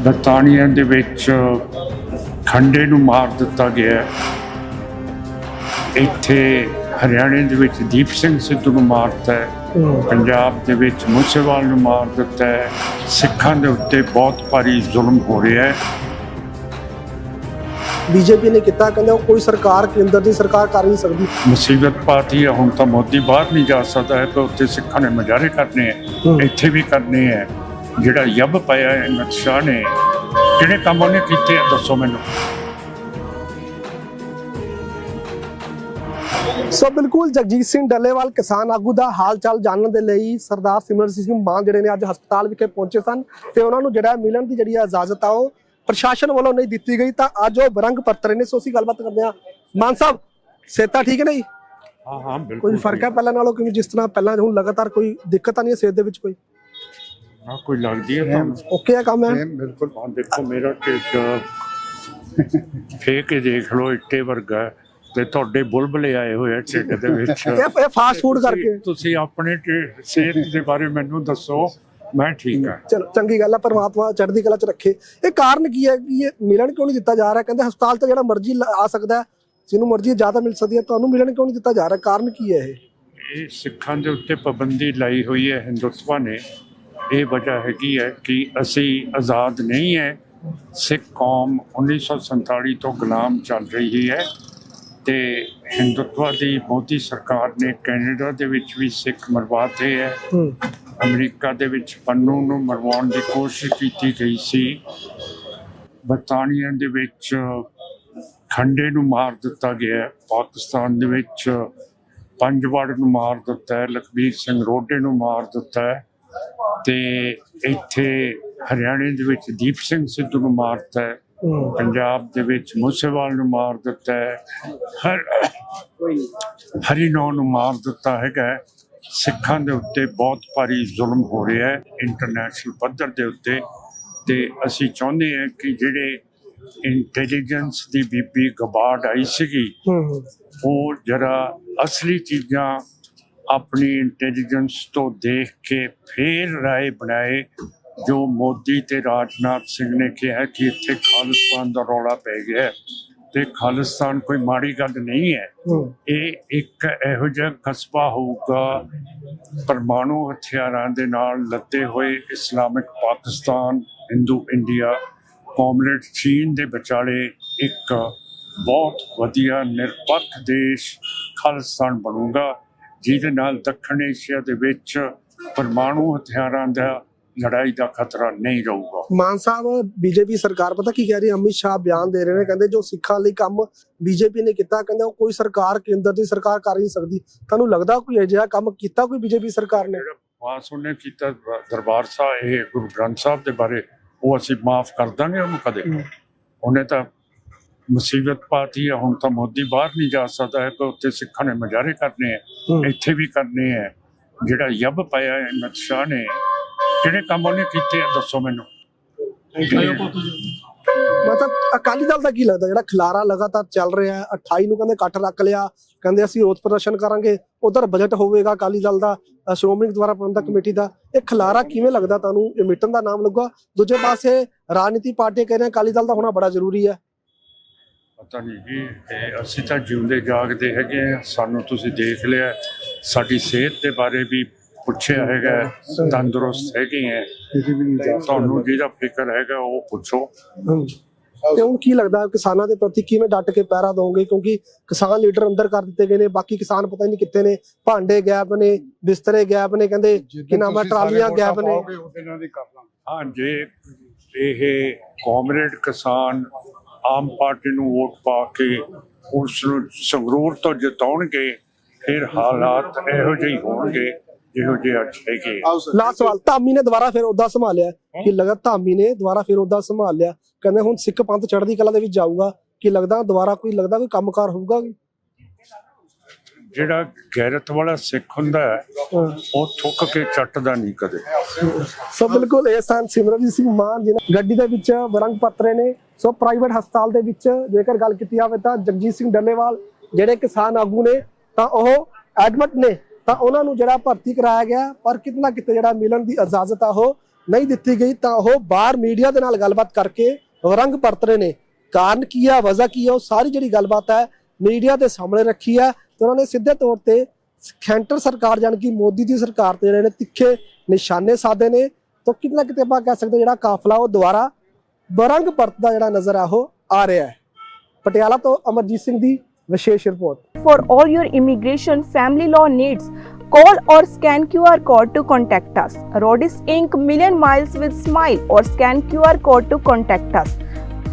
ਬਰਤਾਨੀਆ ਦੇ ਵਿੱਚ ਖੰਡੇ ਨੂੰ ਮਾਰ ਦਿੱਤਾ ਗਿਆ। ਇੱਥੇ ਹਰਿਆਣੇ ਦੇ ਵਿੱਚ ਦੀਪ ਸਿੰਘ ਸਿੱਧੂ ਨੂੰ ਮਾਰਤਾ ਹੈ। ਪੰਜਾਬ ਦੇ ਵਿੱਚ ਮੂਸੇਵਾਲ ਨੂੰ ਮਾਰ ਦਿੱਤਾ ਹੈ। ਸਿੱਖਾਂ ਦੇ ਉੱਤੇ ਬਹੁਤ ਭਾਰੀ ਜ਼ੁਲਮ ਹੋ ਰਿਹਾ ਹੈ। ਬੀਜੇਪੀ ਨੇ ਕੀਤਾ ਕਹਿੰਦੇ ਉਹ ਕੋਈ ਸਰਕਾਰ ਕੇਂਦਰ ਦੀ ਸਰਕਾਰ ਕਰ ਨਹੀਂ ਸਕਦੀ। ਮੁਸੀਬਤ ਪਾਤੀ ਹੈ ਹੁਣ ਤਾਂ ਮੋਦੀ ਬਾਹਰ ਨਹੀਂ ਜਾ ਸਕਦਾ ਹੈ ਕਿ ਉੱਥੇ ਸਿੱਖਾਂ ਨੇ ਮਜ਼ਾਰੇ ਕਰਨੇ। ਹੈ। ਇੱਥੇ ਵੀ ਕਰਨੇ ਹੈ। ਜਿਹੜਾ ਯੱਬ ਪਾਇਆ ਹੈ ਅਮਿਤ ਸ਼ਾਹ ਨੇ ਕਿਹੜੇ ਕੰਮ ਉਹਨੇ ਕੀਤੇ ਆ ਦੱਸੋ ਮੈਨੂੰ। ਸੋ ਬਿਲਕੁਲ ਜਗਜੀਤ ਸਿੰਘ ਡੱਲੇਵਾਲ ਕਿਸਾਨ ਆਗੂ ਦਾ ਹਾਲ ਚਾਲ ਜਾਣਨ ਦੇ ਲਈ ਸਰਦਾਰ ਸਿਮਰਜੀਤ ਸਿੰਘ ਮਾਨ ਜਿਹੜੇ ਨੇ ਅੱਜ ਹਸਪਤਾਲ ਵਿਖੇ ਪਹੁੰਚੇ ਸਨ ਤੇ ਉਹਨਾਂ ਨੂੰ ਜਿਹੜਾ ਮਿਲਣ ਦੀ ਜਿਹੜੀ ਇਜਾਜ਼ਤ ਆ ਉਹ ਪ੍ਰਸ਼ਾਸਨ ਵੱਲੋਂ ਨਹੀਂ ਦਿੱਤੀ ਗਈ। ਤਾਂ ਅੱਜ ਉਹ ਬਰੰਗ ਪੱਤਰ ਨੇ ਸੋ ਅਸੀਂ ਗੱਲਬਾਤ ਕਰਦੇ ਹਾਂ। ਮਾਨ ਸਾਹਿਬ ਸੇਤਾ ਠੀਕ ਨਹੀਂ? ਹਾਂ ਹਾਂ ਬਿਲਕੁਲ ਕੋਈ ਫ਼ਰਕ ਹੈ ਪਹਿਲਾਂ ਨਾਲੋਂ? ਕਿਉਂਕਿ ਜਿਸ ਤਰ੍ਹਾਂ ਪਹਿਲਾਂ ਹੁਣ ਲਗਾਤਾਰ ਕੋਈ ਦਿੱਕਤ ਤਾਂ ਨਹੀਂ ਹੈ ਸਿਹਤ ਦੇ ਵਿੱਚ ਕੋਈ? ਹਾਂ ਕੋਈ ਲੱਗਦੀ ਹੈ ਤੁਹਾਨੂੰ ਓਕੇ ਆ ਕੰਮ ਹੈ? ਬਿਲਕੁਲ। ਹਾਂ ਦੇਖੋ ਮੇਰਾ ਢਿੱਡ ਫੇਕ ਕੇ ਦੇਖ ਲਓ ਇੱਟੇ ਵਰਗਾ ਹੈ। ਤੇ ਤੁਹਾਡੇ ਬੁਲਬਲੇ ਆਏ ਹੋਏ ਆ ਢਿੱਡ ਦੇ ਵਿੱਚ। ਇਹ ਇਹ ਫਾਸਟ ਫੂਡ ਕਰਕੇ। ਤੁਸੀਂ- ਆਪਣੇ ਢਿੱਡ- ਸਿਹਤ ਦੇ ਬਾਰੇ ਮੈਨੂੰ ਦੱਸੋ ਮੈਂ ਠੀਕ ਹਾਂ। ਚਲੋ ਚੰਗੀ ਗੱਲ ਹੈ ਪਰਮਾਤਮਾ ਚੜ੍ਹਦੀ ਕਲਾ ਚ ਰੱਖੇ। ਇਹ ਕਾਰਨ ਕੀ ਹੈ ਕਿ ਇਹ ਮਿਲਣ ਕਿਉਂ ਨਹੀਂ ਦਿੱਤਾ ਜਾ ਰਿਹਾ? ਕਹਿੰਦੇ ਹਸਪਤਾਲ ਤੇ ਜਿਹੜਾ ਮਰਜ਼ੀ ਲ- ਆ ਸਕਦਾ ਹੈ ਜਿਹਨੂੰ ਮਰਜ਼ੀ ਜ਼ਿਆਦਾ ਮਿਲ ਸਕਦੀ ਹੈ ਤੁਹਾਨੂੰ ਮਿਲਣ ਕਿਉਂ ਨਹੀਂ ਦਿੱਤਾ ਜਾ ਰਿਹਾ? ਕਾਰਨ ਕੀ ਹੈ ਇਹ? ਇਹ ਸਿੱਖਾਂ ਦੇ ਉੱਤੇ ਪਾਬੰਦੀ ਲਾਈ ਹੋਈ ਹੈ ਹਿੰਦੁਤਵਾ ਨੇ। ਇਹ ਵਜ੍ਹਾ ਹੈਗੀ ਹੈ ਕਿ ਅਸੀਂ ਆਜ਼ਾਦ ਨਹੀਂ ਹੈ। ਸਿੱਖ ਕੌਮ 1947 ਤੋਂ ਗੁਲਾਮ ਚੱਲ ਰਹੀ ਹੈ ਤੇ ਹਿੰਦੁਤਵਾ ਦੀ ਮੋਦੀ ਸਰਕਾਰ ਨੇ ਕੈਨੇਡਾ ਦੇ ਵਿੱਚ ਵੀ ਸਿੱਖ ਮਰਵਾਤੇ ਹੈ। ਅਮਰੀਕਾ ਦੇ ਵਿੱਚ ਪੰਨੂ ਨੂੰ ਮਰਵਾਉਣ ਦੀ ਕੋਸ਼ਿਸ਼ ਕੀਤੀ ਗਈ ਸੀ। ਬਰਤਾਨੀਆ ਦੇ ਵਿੱਚ ਖੰਡੇ ਨੂੰ ਮਾਰ ਦਿੱਤਾ ਗਿਆ। ਪਾਕਿਸਤਾਨ ਦੇ ਵਿੱਚ ਪੰਜਵੜ ਨੂੰ ਮਾਰ ਦਿੱਤਾ ਲਖਬੀਰ ਸਿੰਘ ਰੋਡੇ ਨੂੰ ਮਾਰ ਦਿੱਤਾ ਤੇ ਇੱਥੇ ਹਰਿਆਣੇ ਦੇ ਵਿੱਚ ਦੀਪ ਸਿੰਘ ਸਿੱਧੂ ਨੂੰ ਮਾਰਤਾ ਹੈ ਪੰਜਾਬ ਦੇ ਵਿੱਚ ਮੂਸੇਵਾਲ ਨੂੰ ਮਾਰ ਦਿੱਤਾ ਹੈ ਹਰ ਹਰੀਨੌ ਨੂੰ ਮਾਰ ਦਿੱਤਾ ਹੈਗਾ। ਸਿੱਖਾਂ ਦੇ ਉੱਤੇ ਬਹੁਤ ਭਾਰੀ ਜ਼ੁਲਮ ਹੋ ਰਿਹਾ ਹੈ ਇੰਟਰਨੈਸ਼ਨਲ ਪੱਧਰ ਦੇ ਉੱਤੇ। ਤੇ ਅਸੀਂ ਚਾਹੁੰਦੇ ਹਾਂ ਕਿ ਜਿਹੜੇ ਇੰਟੈਲੀਜੈਂਸ ਦੀ ਬੀਬੀ ਗਬਾੜ ਆਈ ਸੀਗੀ ਉਹ ਜਰਾ ਅਸਲੀ ਚੀਜ਼ਾਂ ਆਪਣੀ ਇੰਟੈਲੀਜੈਂਸ ਤੋਂ ਦੇਖ ਕੇ ਫੇਰ ਰਾਏ ਬਣਾਏ ਜੋ ਮੋਦੀ ਤੇ ਰਾਜਨਾਥ ਸਿੰਘ ਨੇ ਕਿਹਾ ਕਿ ਇੱਥੇ ਖਾਲਿਸਤਾਨ ਦਾ ਰੌਲਾ ਪੈ ਗਿਆ ਤੇ ਖਾਲਿਸਤਾਨ ਕੋਈ ਮਾੜੀ ਗੱਲ ਨਹੀਂ ਹੈ। ਇਹ ਇੱਕ ਇਹੋ ਜਿਹਾ ਕਸਬਾ ਹੋਊਗਾ ਪਰਮਾਣੂ ਹਥਿਆਰਾਂ ਦੇ ਨਾਲ ਲੱਦੇ ਹੋਏ Islamic Pakistan Hindu India communist ਚੀਨ ਦੇ ਵਿਚਾਲੇ ਇੱਕ ਬਹੁਤ ਵਧੀਆ ਨਿਰਪੱਖ ਦੇਸ਼ ਖਾਲਿਸਤਾਨ ਬਣੂਗਾ। ਜਿਹਦੇ ਨਾਲ ਦੱਖਣ ਏਸ਼ੀਆ ਦੇ ਵਿੱਚ ਪਰਮਾਣੂ ਹਥਿਆਰਾਂ ਦਾ ਲੜਾਈ ਦਾ ਖਤਰਾ ਨਹੀਂ ਰਹੂਗਾ। ਮਾਨ ਸਾਹਿਬ ਬੀਜੇਪੀ ਸਰਕਾਰ ਪਤਾ ਕੀ ਕਹਿ ਰਹੀ ਅਮਿਤ ਸ਼ਾਹ ਬਿਆਨ ਦੇ ਰਹੇ ਨੇ ਕਹਿੰਦੇ ਜੋ ਸਿੱਖਾਂ ਲਈ ਕੰਮ ਬੀਜੇਪੀ ਨੇ ਕੀਤਾ ਕਹਿੰਦੇ ਉਹ ਕੋਈ ਸਰਕਾਰ ਕੇਂਦਰ ਦੀ ਸਰਕਾਰ ਕਰ ਨਹੀਂ ਸਕਦੀ। ਤੁਹਾਨੂੰ ਲੱਗਦਾ ਕੋਈ ਅਜਿਹਾ ਕੰਮ ਕੀਤਾ ਕੋਈ ਬੀਜੇਪੀ ਸਰਕਾਰ ਨੇ? ਪਾਸ ਉਹਨੇ ਕੀਤਾ ਦਰਬਾਰ ਸਾਹਿਬ ਇਹ ਗੁਰੂ ਗ੍ਰੰਥ ਸਾਹਿਬ ਦੇ ਬਾਰੇ ਉਹ ਅਸੀਂ ਮਾਫ ਕਰ ਦਾਂਗੇ ਉਹਨੂੰ ਕਦੇ। ਉਹਨੇ ਤਾਂ ਮੁਸੀਬਤ ਪਾਤੀ ਹੈ ਹੁਣ ਤਾਂ ਮੋਦੀ ਬਾਹਰ ਨਹੀਂ ਜਾ ਸਕਦਾ ਹੈ ਕਿ ਉੱਥੇ ਸਿੱਖਾਂ ਨੇ ਮਜ਼ਾਰੇ ਕਰਨੇ ਹੈ। ਇੱਥੇ ਵੀ ਕਰਨੇ ਹੈ ਜਿਹੜਾ ਯੱਬ ਪਾਇਆ ਹੈ ਅਮਿਤ ਸ਼ਾਹ ਨੇ ਕਿਹੜੇ ਕੰਮ ਉਹਨੇ ਕੀਤੇ ਆ ਦੱਸੋ ਮੈਨੂੰ। ਮਤਲਬ ਅਕਾਲੀ ਦਲ ਦਾ ਕੀ ਲੱਗਦਾ ਜਿਹੜਾ ਖਿਲਾਰਾ ਲਗਾਤਾਰ ਚੱਲ ਰਿਹਾ ਹੈ 28 ਨੂੰ ਕਹਿੰਦੇ ਇਕੱਠ ਰੱਖ ਲਿਆ ਕਹਿੰਦੇ ਅਸੀਂ ਰੋਸ ਪ੍ਰਦਰਸ਼ਨ ਕਰਾਂਗੇ ਉਧਰ ਬਜਟ ਹੋਵੇਗਾ ਅਕਾਲੀ ਦਲ ਦਾ ਸ਼੍ਰੋਮਣੀ ਦੁਆਰਾ ਪ੍ਰਬੰਧਕ ਕਮੇਟੀ ਦਾ ਇਹ ਖਿਲਾਰਾ ਕਿਵੇਂ ਲੱਗਦਾ ਤੁਹਾਨੂੰ ਇਹ ਮਿਟਣ ਦਾ ਨਾਮ ਲੱਗੂਗਾ? ਦੂਜੇ ਪਾਸੇ ਰਾਜਨੀਤੀ ਪਾਰਟੀਆਂ ਕਹਿ ਰਹੀਆਂ ਅਕਾਲੀ ਦਲ ਦਾ ਹੋਣਾ ਬੜਾ ਜ਼ਰੂਰੀ ਹੈ। ਪਤਾ ਨਹੀਂ ਜੀ ਇਹ ਅਸੀਂ ਤਾਂ ਜਿਉਂਦੇ ਜਾਗਦੇ ਹੈਗੇ ਆ ਸਾਨੂੰ ਤੁਸੀਂ ਦੇਖ ਲਿਆ ਸਾਡੀ ਸਿਹਤ ਦੇ ਬਾਰੇ ਵੀ ਪੁੱਛਿਆ ਹੈਗਾ ਤੰਦਰੁਸਤ ਹੈਗੇ ਆ ਤੁਹਾਨੂੰ ਜਿਹਦਾ ਫਿਕਰ ਹੈਗਾ ਉਹ ਪੁੱਛੋ। ਤੇ ਹੁਣ ਕੀ ਲੱਗਦਾ ਕਿਸਾਨਾਂ ਦੇ ਪ੍ਰਤੀ ਕਿਵੇਂ ਡਟ ਕੇ ਪਹਿਰਾ ਦੋਗੇ? ਕਿਉਂਕਿ ਕਿਸਾਨ ਲੀਡਰ ਅੰਦਰ ਕਰ ਦਿੱਤੇ ਗਏ ਨੇ ਬਾਕੀ ਕਿਸਾਨ ਪਤਾ ਨਹੀਂ ਕਿੱਥੇ ਨੇ। ਭਾਂਡੇ ਗੈਪ ਨੇ ਬਿਸਤਰੇ ਗੈਪ ਨੇ ਕਹਿੰਦੇ ਕਿ ਨਾਮਾ ਟਰਾਲੀਆਂ ਗੈਪ ਨੇ। ਹਾਂ ਜੇ ਇਹ ਕਾਮਰੇਡ ਕਿਸਾਨ ਆਮ ਪਾਰਟੀ ਨੂੰ ਵੋਟ ਪਾ ਕੇ ਉਸ ਨੂੰ ਸੰਗਰੂਰ ਤੋਂ ਜਿਤਾਉਣਗੇ ਫਿਰ ਹਾਲਾਤ ਇਹੋ ਜਿਹੇ ਹੋਣਗੇ ਜਿਹੋ ਜਿਹੇ ਅੱਜ ਹੈਗੇ। ਲਾਸਟ ਸਵਾਲ ਧਾਮੀ ਨੇ ਦੁਬਾਰਾ ਫਿਰ ਉਹਦਾ ਸੰਭਾਲਿਆ ਕਿ ਲਗਾ ਧਾਮੀ ਨੇ ਦੁਬਾਰਾ ਫਿਰ ਉਹਦਾ ਸੰਭਾਲ ਲਿਆ ਕਹਿੰਦੇ ਹੁਣ ਸਿੱਖ ਪੰਥ ਚੜ੍ਹਦੀ ਕਲਾ ਦੇ ਵਿੱਚ ਜਾਊਗਾ ਕਿ ਲੱਗਦਾ ਦੁਬਾਰਾ ਕੋਈ ਲੱਗਦਾ ਕੋਈ ਕੰਮਕਾਰ ਹੋਊਗਾ? ਜਿਹੜਾ ਗੈਰਤ ਵਾਲਾ ਸਿੱਖ ਹੁੰਦਾ ਹੈ। ਉਹ ਥੁੱਕ ਕੇ ਚੱਟਦਾ ਨਹੀਂ ਕਦੇ। ਸੋ ਬਿਲਕੁਲ ਇਹ ਸਨ ਸਿਮਰਨਜੀਤ ਸਿੰਘ ਮਾਨ ਜਿਹਨਾਂ ਗੱਡੀ ਦੇ ਵਿੱਚ ਬਰੰਗ ਪੱਤਰੇ ਨੇ। ਸੋ ਪ੍ਰਾਈਵੇਟ ਹਸਪਤਾਲ ਦੇ ਵਿੱਚ ਜੇਕਰ ਗੱਲ ਕੀਤੀ ਜਾਵੇ ਤਾਂ ਜਗਜੀਤ ਸਿੰਘ ਡੱਲੇਵਾਲ ਜਿਹੜੇ ਕਿਸਾਨ ਆਗੂ ਨੇ ਤਾਂ ਉਹ ਐਡਮਿਟ ਨੇ। ਤਾਂ ਉਹਨਾਂ ਨੂੰ ਜਿਹੜਾ ਭਰਤੀ ਕਰਾਇਆ ਗਿਆ ਪਰ ਕਿਤਨਾ ਕਿਤੇ ਜਿਹੜਾ ਮਿਲਣ ਦੀ ਇਜਾਜ਼ਤ ਆ ਉਹ ਨਹੀਂ ਦਿੱਤੀ ਗਈ ਤਾਂ ਉਹ ਬਾਹਰ ਮੀਡੀਆ ਦੇ ਨਾਲ ਗੱਲਬਾਤ ਕਰਕੇ ਰੰਗ ਪਰਤ ਰਹੇ ਨੇ। ਕਾਰਨ ਕੀ ਆ ਵਜ੍ਹਾ ਕੀ ਆ ਉਹ ਸਾਰੀ ਜਿਹੜੀ ਗੱਲਬਾਤ ਹੈ ਮੀਡੀਆ ਦੇ ਸਾਹਮਣੇ ਰੱਖੀ ਆ ਤੇ ਉਹਨਾਂ ਨੇ ਸਿੱਧੇ ਤੌਰ ਤੇ ਸੈਂਟਰ ਸਰਕਾਰ ਜਾਣੀ ਕਿ ਮੋਦੀ ਦੀ ਸਰਕਾਰ ਤੇ ਜਿਹੜੇ ਨੇ ਤਿੱਖੇ ਨਿਸ਼ਾਨੇ ਸਾਧੇ ਨੇ ਤਾਂ ਕਿਤੇ ਨਾ ਕਿਤੇ ਆਪਾਂ ਕਹਿ ਸਕਦੇ ਜਿਹੜਾ ਕਾਫਲਾ ਉਹ ਦੁਆਰਾ ਬਰੰਗ ਪਰਤਦਾ ਜਿਹੜਾ ਨਜ਼ਰ ਆ ਉਹ ਆ ਰਿਹਾ ਹੈ ਪਟਿਆਲਾ ਤੋਂ ਅਮਰਜੀਤ ਸਿੰਘ ਦੀ ਵਿਸ਼ੇਸ਼ report For all your immigration family law needs, call or scan QR code to contact us. Rodis Inc. Million Miles with Smile or scan QR code to contact us.